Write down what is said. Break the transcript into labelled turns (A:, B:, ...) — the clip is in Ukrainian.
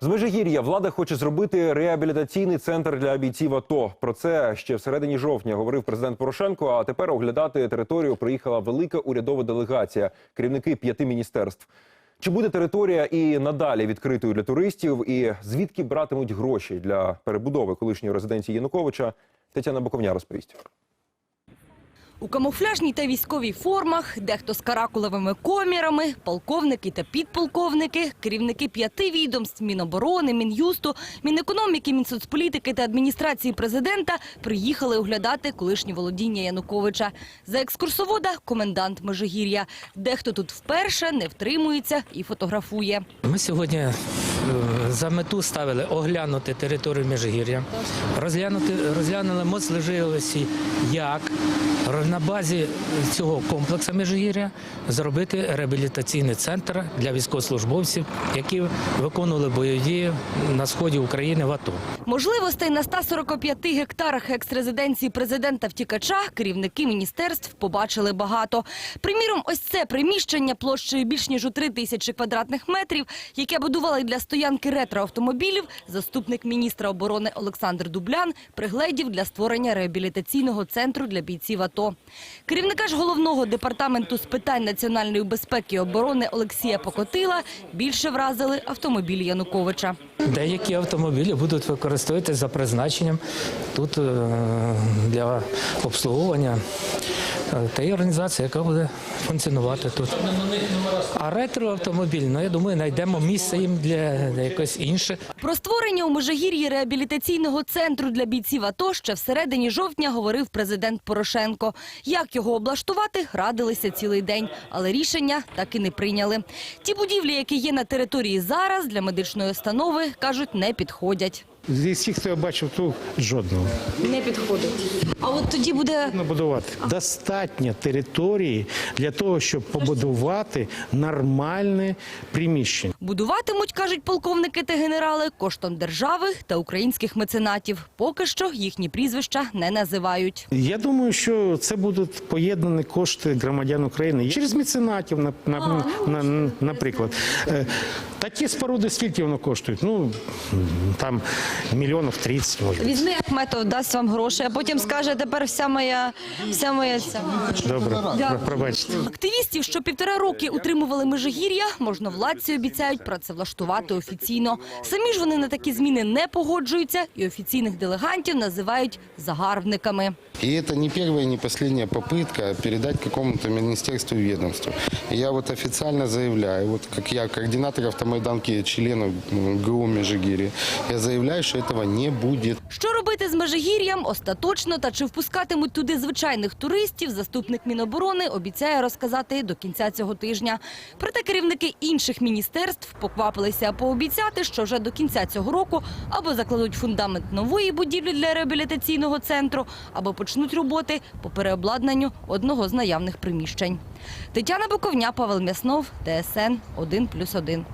A: З Межигір'я влада хоче зробити реабілітаційний центр для бійців АТО. Про це ще в середині жовтня говорив президент Порошенко. А тепер оглядати територію приїхала велика урядова делегація, керівники п'яти міністерств. Чи буде територія і надалі відкритою для туристів? І звідки братимуть гроші для перебудови колишньої резиденції Януковича? Тетяна Боковня розповість.
B: У камуфляжній та військовій формах, дехто з каракулевими комірами, полковники та підполковники, керівники п'яти відомств Міноборони, Мін'юсту, Мінекономіки, Мінсоцполітики та адміністрації президента приїхали оглядати колишні володіння Януковича. За екскурсовода – комендант Межигір'я. Дехто тут вперше не втримується і фотографує.
C: Ми сьогодні за мету ставили оглянути територію Міжгір'я, розглянути, розглянули можливості, як на базі цього комплексу Міжгір'я зробити реабілітаційний центр для військовослужбовців, які виконували бойові дії на сході України в АТО.
B: Можливостей на 145 гектарах екс-резиденції президента втікача керівники міністерств побачили багато. Приміром, ось це приміщення площею більш ніж у 3 тисячі квадратних метрів, яке будували для стоянки ретроавтомобілів, заступник міністра оборони Олександр Дублян пригледів для створення реабілітаційного центру для бійців АТО. Керівника ж головного департаменту з питань національної безпеки і оборони Олексія Покотила більше вразили автомобілі Януковича.
C: Деякі автомобілі будуть використовуватися за призначенням тут е, для обслуговування е, та організація, яка буде функціонувати тут. А ретроавтомобіль, ну я думаю, знайдемо місце їм для, для якось інше.
B: Про створення у Межигір'ї реабілітаційного центру для бійців АТО ще всередині жовтня говорив президент Порошенко. Як його облаштувати, радилися цілий день, але рішення так і не прийняли. Ті будівлі, які є на території зараз, для медичної установи, кажуть, не підходять.
D: Зі всіх, хто я бачив, тут жодного
B: Не підходить. А от тоді буде
D: будувати. Достатньо території для того, щоб побудувати нормальне приміщення.
B: будуватимуть, кажуть полковники та генерали, коштом держави та українських меценатів. Поки що їхні прізвища не називають.
D: Я думаю, що це будуть поєднані кошти громадян України через меценатів, на, на, на, наприклад. Е, Такі споруди скільки воно коштують? Ну там мільйонів 30, може.
B: Візьми, як метод дасть вам гроші, а потім скаже, тепер вся моя, вся моя ця.
D: Добре, пробачте.
B: Активістів, що півтора роки утримували Межигір'я, можновладці обіцяють працевлаштувати офіційно. Самі ж вони на такі зміни не погоджуються і офіційних делегантів називають загарбниками.
E: И это не первая, не последняя попытка передать какому-то министерству и ведомству. И я вот официально заявляю, вот как я координатор автомайданки членов м, ГУ Межигири, я заявляю, что этого не будет.
B: Що робити з Межигір'ям остаточно та чи впускатимуть туди звичайних туристів, заступник Міноборони обіцяє розказати до кінця цього тижня. Проте керівники інших міністерств поквапилися пообіцяти, що вже до кінця цього року або закладуть фундамент нової будівлі для реабілітаційного центру, або почнуть роботи по переобладнанню одного з наявних приміщень. Тетяна Буковня, Павел Мяснов, ТСН 1+,1.